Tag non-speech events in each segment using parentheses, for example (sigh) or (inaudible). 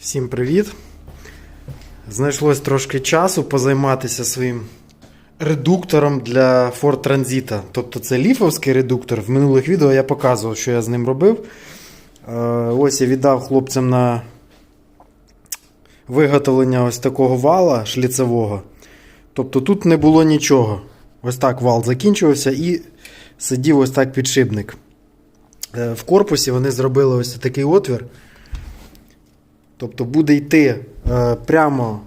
Всім привіт! Знайшлось трошки часу позайматися своїм редуктором для Ford Transit. Тобто це ліфовський редуктор. В минулих відео я показував, що я з ним робив. Е, Ось я віддав хлопцям на виготовлення ось такого вала шліцевого. Тобто тут не було нічого. Ось так вал закінчувався і сидів ось так підшипник. Е, В корпусі вони зробили ось такий отвір. Тобто буде йти е, прямо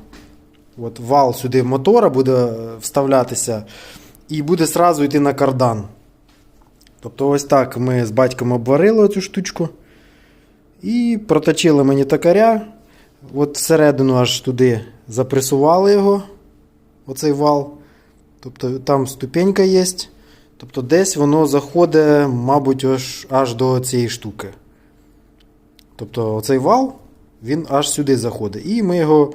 от вал сюди мотора буде е, вставлятися і буде сразу йти на кардан. Тобто, ось так ми з батьком обварили цю штучку. І проточили мені токаря. От всередину аж туди запресували його, оцей вал. Тобто там ступенька є. Тобто десь воно заходить, мабуть, аж, аж до цієї штуки. Тобто оцей вал, він аж сюди заходить. І ми його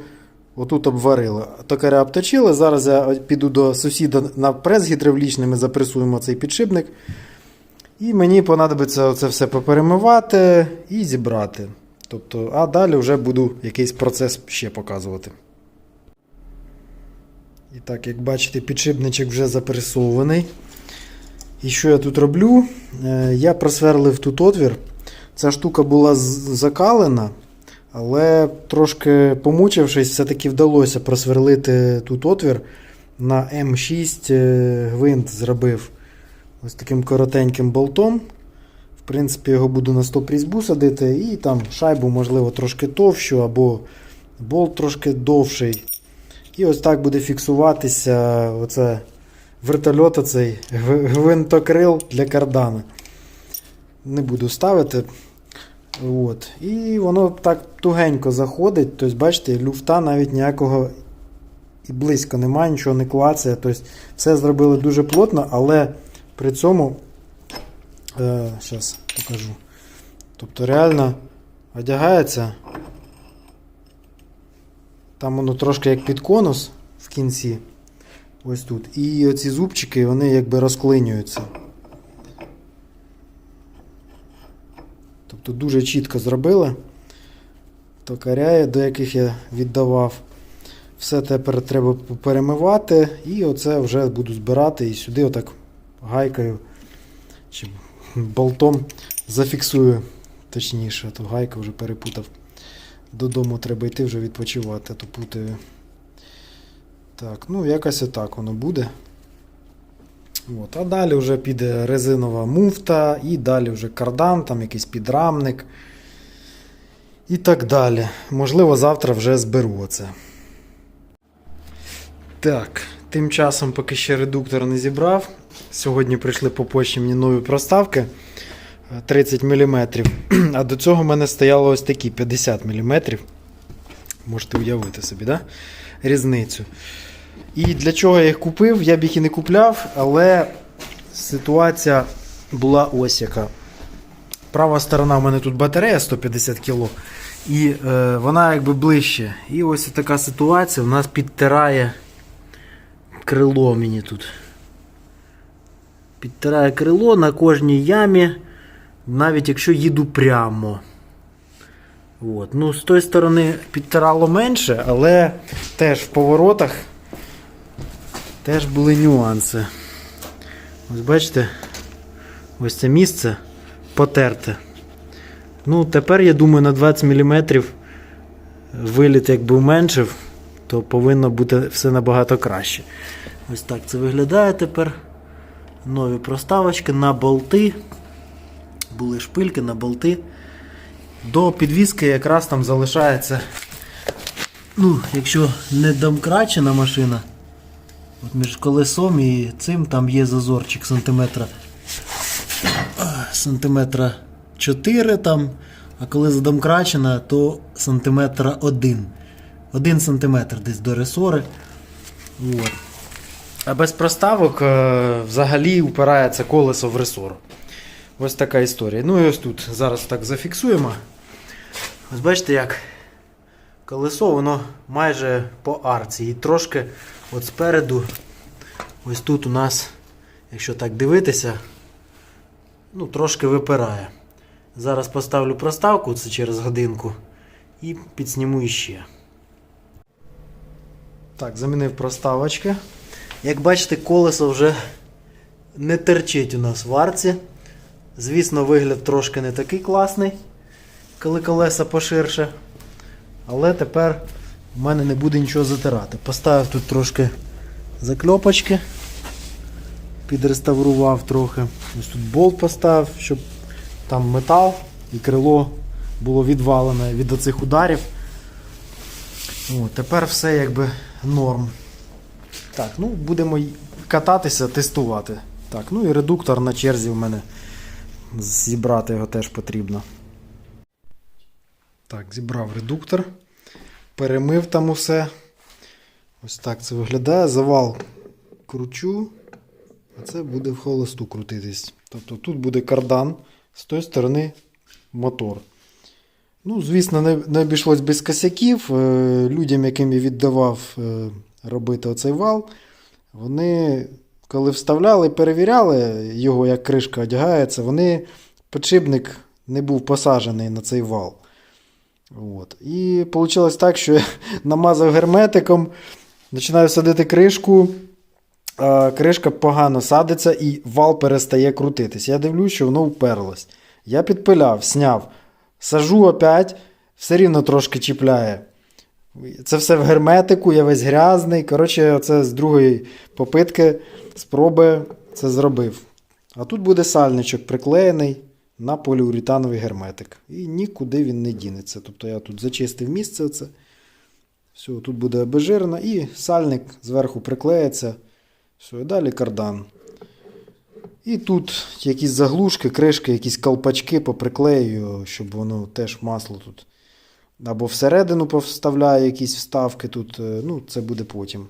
отут обварили. Токаря обточили. Зараз я піду до сусіда на прес гідравлічний, ми запресуємо цей підшипник. І мені понадобиться це все поперемивати і зібрати. Тобто, а далі вже буду якийсь процес ще показувати. І так, як бачите, підшипничок вже запресований. І що я тут роблю? Е, Я просверлив тут отвір. Ця штука була закалена, але трошки помучившись, все-таки вдалося просверлити тут отвір. На М6 е, гвинт зробив ось таким коротеньким болтом. В принципі, його буду на стоп різьбу садити, і там шайбу, можливо, трошки товщу, або болт трошки довший. І ось так буде фіксуватися оце вертольот оцей гвинтокрил для кардана. Не буду ставити. От. І воно так тугенько заходить. Тобто, бачите, люфта навіть ніякого і близько немає, нічого не клацає. Тобто, все зробили дуже плотно, але при цьому. Е, Зараз покажу. Тобто реально одягається. Там воно трошки як під конус в кінці. Ось тут. І оці зубчики, вони якби розклинюються. Тобто дуже чітко зробили. Токаря, до яких я віддавав. Все тепер треба перемивати. І оце вже буду збирати і сюди отак гайкою чи болтом зафіксую. Точніше, то гайка вже перепутав. Додому треба йти вже відпочивати, то путаю. Так, ну якось отак воно буде. От, а далі вже піде резинова муфта, і далі вже кардан, там якийсь підрамник. І так далі. Можливо, завтра вже зберу оце. Так, тим часом, поки ще редуктор не зібрав. Сьогодні прийшли по почті мені нові проставки е, 30 мм. (clears throat) А до цього в мене стояло ось такі 50 мм. Можете уявити собі, да? різницю. І для чого я їх купив? Я б їх і не купляв, але ситуація була ось яка. Права сторона у мене тут батарея 150 кг, і е, вона якби ближче. І ось така ситуація. У нас підтирає крило мені тут. Підтирає крило на кожній ямі, навіть якщо їду прямо. От. Ну, З тої сторони підтирало менше, але теж в поворотах теж були нюанси. Ось бачите, ось це місце потерте. Ну, тепер, я думаю, на 20 мм виліт якби уменшив, то повинно бути все набагато краще. Ось так це виглядає тепер. Нові проставочки на болти. Були шпильки на болти. До підвіски якраз там залишається. Ну, якщо не домкрачена машина, от між колесом і цим там є зазорчик сантиметра. Сантиметра 4 там. А коли задомкрачена, то сантиметра 1. 1 сантиметр десь до ресори. От. А без проставок е, взагалі упирається колесо в ресор. Ось така історія. Ну і ось тут зараз так зафіксуємо. Ось бачите, як колесо воно майже по арці. І трошки от спереду, ось тут у нас, якщо так дивитися, ну, трошки випирає. Зараз поставлю проставку, це через годинку. і підсніму іще. Так, замінив проставочки. Як бачите, колесо вже не терчить у нас в арці. Звісно, вигляд трошки не такий класний, коли колеса поширше. Але тепер у мене не буде нічого затирати. Поставив тут трошки закльопочки, підреставрував трохи. Ось тут болт поставив, щоб там метал і крило було відвалене від оцих ударів. О, тепер все якби норм. Так, ну будемо кататися, тестувати. Так, ну і редуктор на черзі в мене. Зібрати його теж потрібно. Так, зібрав редуктор. Перемив там усе. Ось так це виглядає. Завал кручу, а це буде в холосту крутитись. Тобто тут буде кардан, з тої сторони мотор. Ну, звісно, не, не обійшлось без косяків. Е, Людям, яким я віддавав е, робити оцей вал, вони, коли вставляли, перевіряли його, як кришка одягається, вони підшипник не був посаджений на цей вал. От. І вийшло так, що я (laughs) намазав герметиком, починаю садити кришку, кришка погано садиться і вал перестає крутитись. Я дивлюсь, що воно вперлось. Я підпиляв, сняв, сажу опять, все рівно трошки чіпляє. Це все в герметику, я весь грязний. Коротше, оце з другої попитки спроби це зробив. А тут буде сальничок приклеєний на поліуретановий герметик. І нікуди він не дінеться. Тобто я тут зачистив місце. Оце. Все, тут буде обезжирено і сальник зверху приклеїться. Все, далі кардан. І тут якісь заглушки, кришки, якісь колпачки поприклею, щоб воно теж масло тут. Або всередину повставляю якісь вставки тут. е, Ну, це буде потім.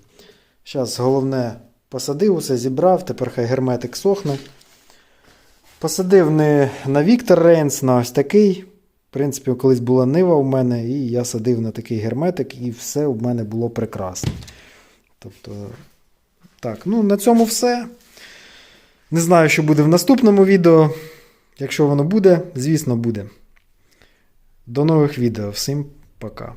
Зараз головне посадив усе, зібрав, тепер хай герметик сохне. Посадив не на Віктор Рейнс, на ось такий. В принципі, колись була нива у мене, і я садив на такий герметик, і все у мене було прекрасно. Тобто, так, ну на цьому все. Не знаю, що буде в наступному відео. Якщо воно буде, звісно, буде. До нових відео. Всім пока.